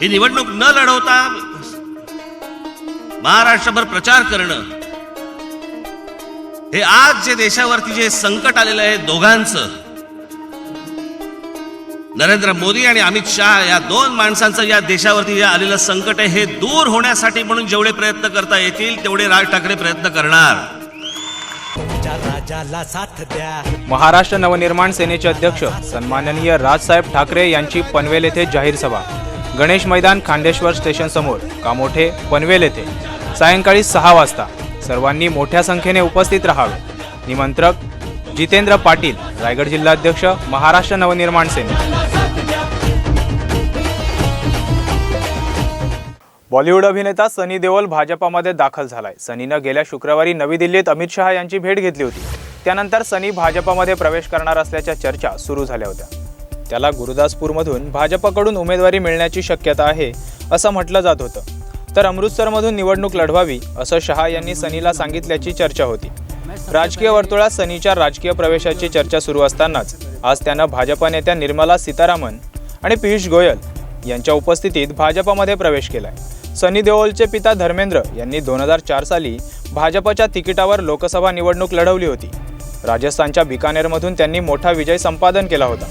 ही निवडणूक न लढवता महाराष्ट्रभर प्रचार करणं हे आज जे देशावरती जे संकट आलेलं आहे दोघांचं नरेंद्र मोदी आणि अमित शहा या दोन माणसांचं या देशावरती जे आलेलं संकट आहे हे दूर होण्यासाठी म्हणून जेवढे प्रयत्न करता येतील तेवढे राज ठाकरे प्रयत्न करणार. महाराष्ट्र नवनिर्माण सेनेचे अध्यक्ष सन्माननीय राजसाहेब ठाकरे यांची पनवेल येथे जाहीर सभा. गणेश मैदान खांडेश्वर स्टेशन समोर कामोठे पनवेल येथे सायंकाळी सहा वाजता सर्वांनी मोठ्या संख्येने उपस्थित राहावे. निमंत्रक जितेंद्र पाटील रायगड जिल्हाध्यक्ष महाराष्ट्र नवनिर्माण सेने. बॉलिवूड अभिनेता सनी देओल भाजपामध्ये दाखल झालाय. सनीनं गेल्या शुक्रवारी नवी दिल्लीत अमित शहा यांची भेट घेतली होती. त्यानंतर सनी भाजपामध्ये प्रवेश करणार असल्याच्या चर्चा सुरू झाल्या होत्या. त्याला गुरुदासपूरमधून भाजपकडून उमेदवारी मिळण्याची शक्यता आहे असं म्हटलं जात होतं. तर अमृतसरमधून निवडणूक लढवावी असं शहा यांनी सनीला सांगितल्याची चर्चा होती. राजकीय वर्तुळात सनीच्या राजकीय प्रवेशाची चर्चा सुरू असतानाच आज त्यानं भाजपा नेत्या निर्मला सीतारामन आणि पियुष गोयल यांच्या उपस्थितीत भाजपामध्ये प्रवेश केलाय. सनी देओलचे पिता धर्मेंद्र यांनी दोन हजार चार साली भाजपच्या तिकिटावर लोकसभा निवडणूक लढवली होती. राजस्थानच्या बिकानेरमधून त्यांनी मोठा विजय संपादन केला होता.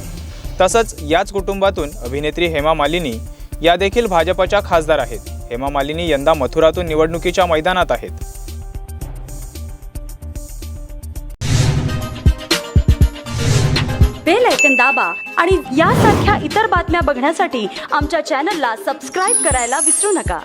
तसंच याच कुटुंबातून अभिनेत्री हेमा मालिनी या देखील भाजपच्या खासदार आहेत. हेमा मालिनी यंदा मथुरातून निवडणुकीच्या मैदानात आहेत. बेल ऐकन दाबा आणि यासारख्या इतर बातम्या बघण्यासाठी आमच्या चॅनलला सबस्क्राईब करायला विसरू नका.